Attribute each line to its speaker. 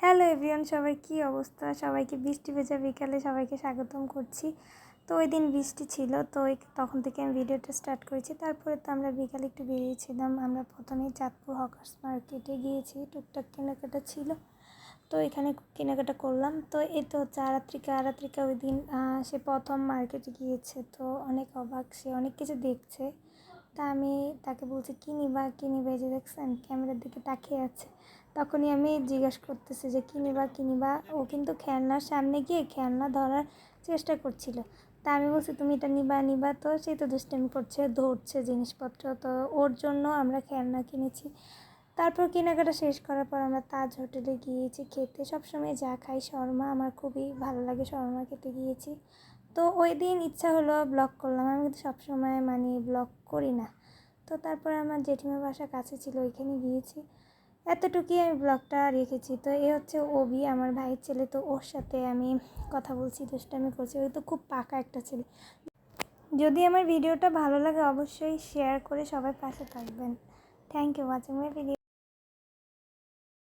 Speaker 1: Hello everyone, সবাই কি অবস্থা? সবাইকে বৃষ্টি ভেজা বিকালে সবাইকে স্বাগতম করছি। তো ওই দিন বৃষ্টি ছিল, তো ওই তখন থেকে আমি ভিডিওটা স্টার্ট করেছি। তারপরে তো আমরা বিকালে একটু বেরিয়েছিলাম। আমরা প্রথমেই চাঁদপুর হকার্স মার্কেটে গিয়েছি, টুকটাক কেনাকাটা ছিল। তো এখানে কেনাকাটা করলাম। তো এ তো হচ্ছে আরাত্রিকা আরাত্রিকা ওই দিন সে প্রথম মার্কেটে গিয়েছে। তো অনেক অবাক, সে অনেক কিছু দেখছে। তা আমি তাকে বলছি, কী নিবা কী নিবা? যে দেখছেন, ক্যামেরার দিকে তাকিয়ে আছে। তখনই আমি জিজ্ঞাসা করতেছি যে, কী নিবা কী নিবা? ও কিন্তু খেলনার সামনে গিয়ে খেলনা ধরার চেষ্টা করছিল। তা আমি বলছি, তুমি এটা নিবা নিবা তো? সেই তো দুষ্টামি করছে, ধরছে জিনিসপত্র। তো ওর জন্য আমরা খেলনা কিনেছি। তারপর কেনাকাটা শেষ করার পর আমরা তাজ হোটেলে গিয়েছি, খেতে। সবসময় যা খাই শর্মা, আমার খুবই ভালো লাগে শর্মা খেতে গিয়েছি। তো ওই দিন ইচ্ছা হলো ব্লগ করলাম। আমি কিন্তু সবসময় মানে ব্লগ করি না। তো তারপরে আমার জেঠিমা বাসা কাছে ছিল, ওইখানে গিয়েছি। এতটুকুই আমি ব্লগটা রেখেছি। তো এ হচ্ছে ওবি আমার ভাইয়ের ছেলে। তো ওর সাথে আমি কথা বলছি, দুষ্টামি করছি। ওই তো খুব পাকা একটা ছেলে। যদি আমার ভিডিওটা ভালো লাগে, অবশ্যই শেয়ার করে সবাই পাশে থাকবেন। Thank you watching my video